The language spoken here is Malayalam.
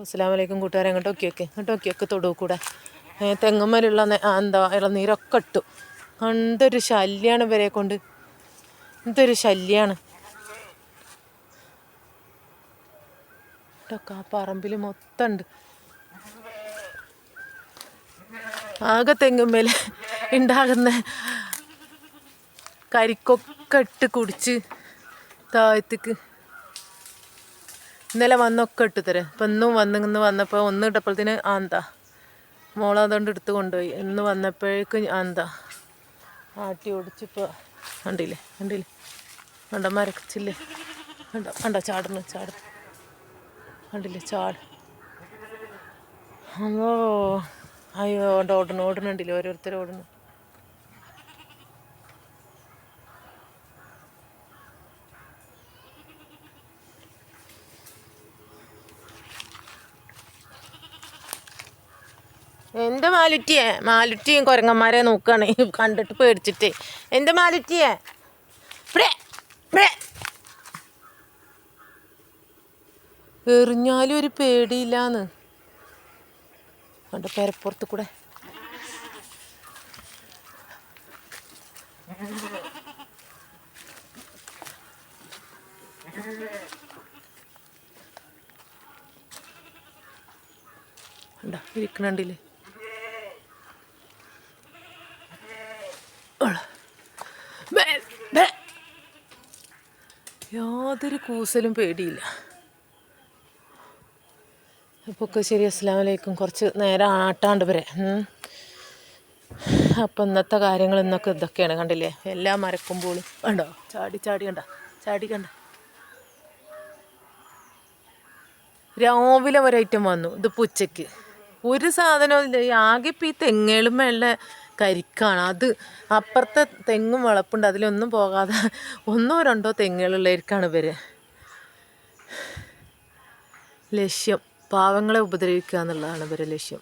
അസ്സാം വലൈക്കും കൂട്ടുകാരെ. അങ്ങോട്ട് ഒക്കെ ഒക്കെ അങ്ങോട്ട് ഒക്കെ ഒക്കെ തൊടു കൂടെ തെങ്ങന്മാരുള്ള എന്താ ഇളനീരൊക്കെ ഇട്ടു. എന്തൊരു ശല്യമാണ് ഇവരെ കൊണ്ട്. എന്തൊരു ശല്യമാണ് ആ പറമ്പിൽ മൊത്തം ഉണ്ട് ആകെ തെങ്ങുമ്മേൽ ഉണ്ടാകുന്ന കരിക്കൊക്കെ ഇട്ട് കുടിച്ച് താഴത്തേക്ക് ഇന്നലെ വന്നൊക്കെ ഇട്ട് തരാം ഇപ്പം ഇന്നും വന്ന് ഇന്ന് വന്നപ്പോൾ ഒന്ന് ഇട്ടപ്പോഴത്തേന് ആന്താ. മോളെ അതുകൊണ്ട് എടുത്ത് കൊണ്ടുപോയി. ഇന്ന് വന്നപ്പോഴേക്കും ആന്താ. ആട്ടി ഓടിച്ചിപ്പോൾ കണ്ടില്ലേ? കണ്ടില്ലേ? കണ്ട മരച്ചില്ലേ കണ്ടോ? കണ്ടോ? ചാടുന്നു ചാട് കണ്ടില്ലേ? ചാട്. അമ്മോ. അയ്യോ ഓടണം ഓടണുണ്ടില്ലേ ഓരോരുത്തർ ഓടണം എന്റെ മാലുറ്റിയെ? മാലുറ്റിയും കുരങ്ങന്മാരെ നോക്കുകയാണ് കണ്ടിട്ട് പേടിച്ചിട്ട്. എന്റെ മാലുറ്റിയെ. എറിഞ്ഞാലും ഒരു പേടിയില്ലാന്ന്. കണ്ട പെരപ്പുറത്ത് കൂടെ. ഇരിക്കണുണ്ടില്ലേ യാതൊരു കൂസലും പേടിയില്ല. അപ്പോൾ ശരി അസ്സാം വലൈക്കും കുറച്ച് നേരം ആട്ടാണ്ട് വരെ അപ്പം ഇന്നത്തെ കാര്യങ്ങൾ ഇന്നൊക്കെ ഇതൊക്കെയാണ് കണ്ടില്ലേ? എല്ലാ മരക്കുമ്പോളും കണ്ടോ? ചാടി ചാടി കണ്ട? ചാടി കണ്ട? രാവിലെ ഒരൈറ്റം വന്നു ഇത് ഉച്ചയ്ക്ക്. ഒരു സാധനവും ഇല്ല. ആകെ ഇപ്പം ഈ തെങ്ങേളുമുള്ള കരിക്കാണ്. അത് അപ്പുറത്തെ തെങ്ങും വളപ്പുണ്ട്. അതിലൊന്നും പോകാതെ ഒന്നോ രണ്ടോ തെങ്ങുകളുള്ളവർക്കാണ് ഇവർ ലക്ഷ്യം. പാവങ്ങളെ ഉപദ്രവിക്കുക എന്നുള്ളതാണ് ഇവരെ ലക്ഷ്യം.